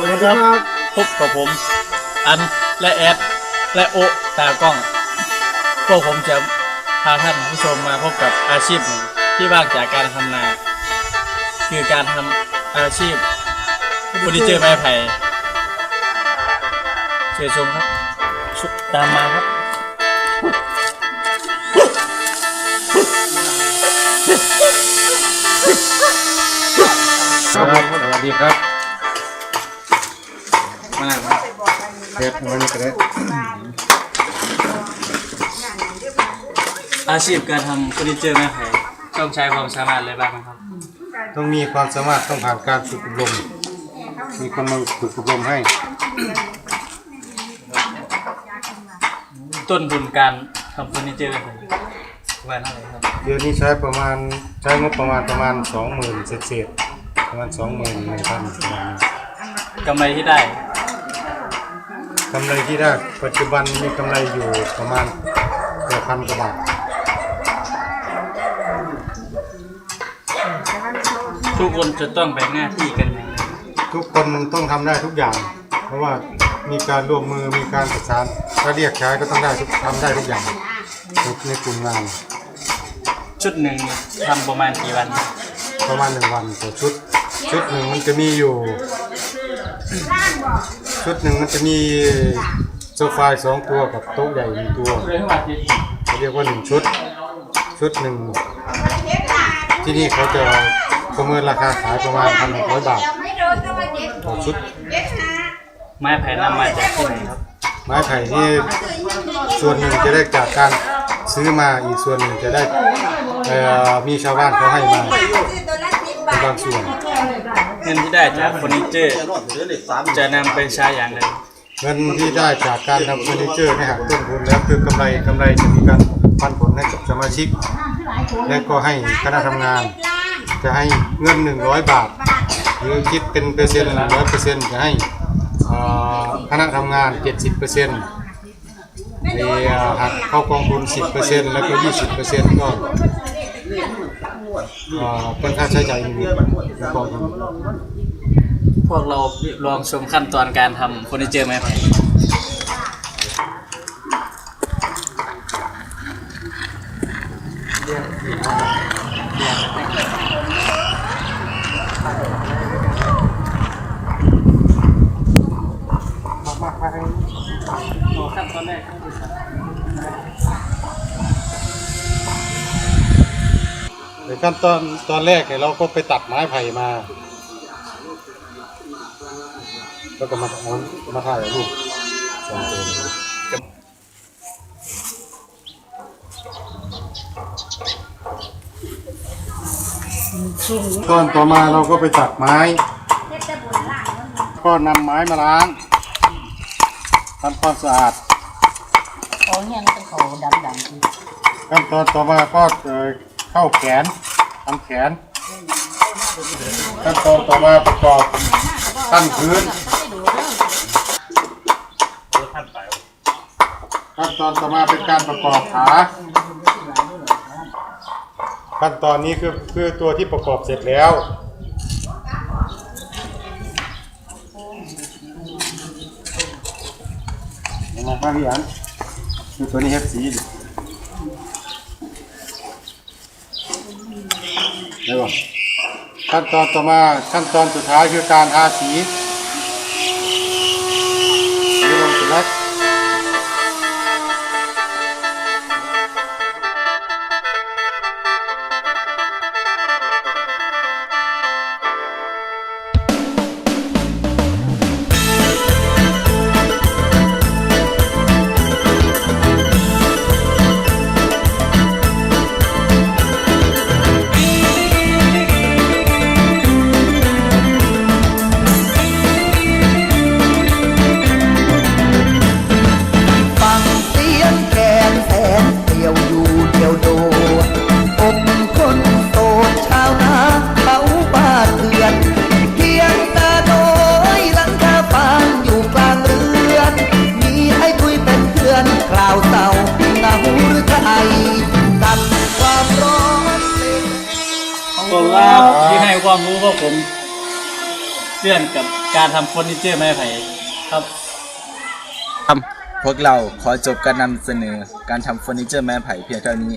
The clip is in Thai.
วัสดีครับ พบกับผม อันและแอดและโอตากล้อง พวกผมจะพาท่านผู้ชมมาพบกับอาชีพหนึ่งที่ว่างจากการทำนา คือการทำอาชีพเฟอร์นิเจอร์ไม้ไผ่เชิญชมครับชุดตามมาครับสวัสดีครับ มาครับเทปวันนี้ก็ได้อาชีพการทำเฟอร์นิเจอร์ไม้ไผ่ต้องใช้ความสามารถอะไรบ้างไหมครับต้องมีความสามารถต้องผ่านการฝึกอบรม มีคนมาฝึกอบรมให้ ต้นทุนการทำเฟอร์นิเจอร์ไม้ไผ่ประมาณเท่าไหร่ครับเดือนนี้ใช้ประมาณใช้งบประมาณประมาณสองหมื่นเศษๆประมาณสองหมื่นหนึ่งพันประมาณนี้กำไรที่ได้ กำไรที่ได้ปัจจุบันมีกำไรอยู่ประมาณเกือบพันกว่าบาททุกคนจะต้องแบ่งหน้าที่กันอย่างไรทุกคนต้องทำได้ทุกอย่าง เพราะว่ามีการร่วมมือมีการประสานถ้าเรียกใช้ก็ต้องได้ทุกทำได้ทุกอย่างในกลุ่มงานชุดหนึ่งทำประมาณกี่วัน ประมาณหนึ่งวันต่อชุด ชุดหนึ่งมันจะมีอยู่ ชุดหนึ่งมันจะมีโซฟาสองตัวกับโต๊ะใหญ่หนึ่งตัวเลยทั้งหมดที่เขาเรียกว่าหนึ่งชุด ชุดหนึ่งที่นี่เขาจะประเมินราคาขายประมาณพันหกร้อยบาทต่อชุด ไม้ไผ่นำมาจากที่ไหนครับ ไม้ไผ่ที่ส่วนหนึ่งจะได้จากการซื้อมาอีกส่วนหนึ่งจะได้เอ่อมีชาวบ้านเขาให้มาเป็นบางส่วน เงินที่ได้จากเฟอร์นิเจอร์ จะนำไปใช้อย่างไรเงินที่ได้จากการทำเฟอร์นิเจอร์ให้หักต้นทุนแล้วคือกำไรกำไรจะมีการปันผลให้กับสมาชิก และก็ให้คณะทำงาน จะให้เงิน 100 บาท หรือคิดเป็นเปอร์เซ็นต์ร้อยเปอร์เซ็นต์จะให้คณะทำงาน 70เปอร์เซ็นต์หักเข้ากองทุน 10เปอร์เซ็นต์แล้วก็ 20เปอร์เซ็นต์ก็ อ่อเป็นค่าใช้จ่ายในกองทุนพวกเราลองชมขั้นตอนการทำเฟอร์นิเจอร์ไม้ไผ่ขั้นตอนแรก ในขั้นตอนตอนแรกเนี่ยเราก็ไปตัดไม้ไผ่มา แล้วก็มาเอามาถ่ายรูปสองตัวนี้ตอนต่อมาเราก็ไปตัดไม้ก็นำไม้มาล้างทำความสะอาดเขายังเป็นเขาดำดำที่ขั้นตอนต่อมาก็ เอ่อเข้าแขนทำแขนขั้นตอนต่อมาประกอบตั้งพื้นขั้นตอนต่อมาเป็นการประกอบขาขั้นตอนนี้คือคือตัวที่ประกอบเสร็จแล้วยังไงบ้าพี่อันดูตัวนี้เฮ็ดสีดิ ได้ป่ะขั้นตอนต่อมาขั้นตอนสุดท้ายคือการทาสีสี ครับที่ให้ความรู้พวกผมเรื่องกับการทำเฟอร์นิเจอร์ไม้ไผ่ครับ พวกเราขอจบการนำเสนอการทำเฟอร์นิเจอร์ไม้ไผ่เพียงเท่านี้